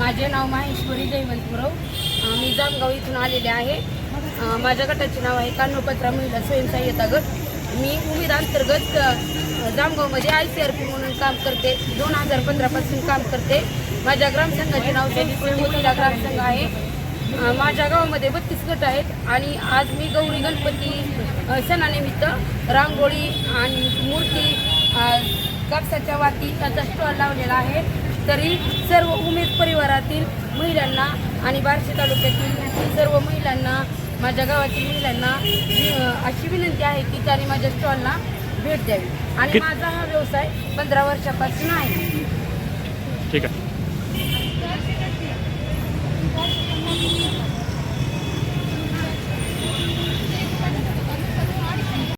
माझे नाव माहेश्वरी जयवंत गुरव मी जामगाव इथून आलेले आहे. माझ्या गटाचे नाव आहे कान्होपत्रा महिला स्वयंसहाय्यता गट. मी उमेद अंतर्गत जामगावमध्ये आय सी आर पी म्हणून काम करते. दोन हजार पंधरापासून काम करते. माझ्या ग्रामसंघाचे नाव महिला ग्रामसंघ आहे. माझ्या गावामध्ये बत्तीस गट आहेत आणि आज मी गौरी गणपती सणानिमित्त रांगोळी आणि मूर्ती कापसाच्या वाती त्याचा स्टॉल लावलेला आहे. तरी सर्व उमेद परिवारातील महिलांना आणि बार्शी तालुक्यातील सर्व महिलांना माझ्या गावातील महिलांना अशी विनंती आहे की त्यांनी माझ्या स्टॉलला भेट द्यावी. आणि माझा हा व्यवसाय पंधरा वर्षापासून आहे. ठीक आहे.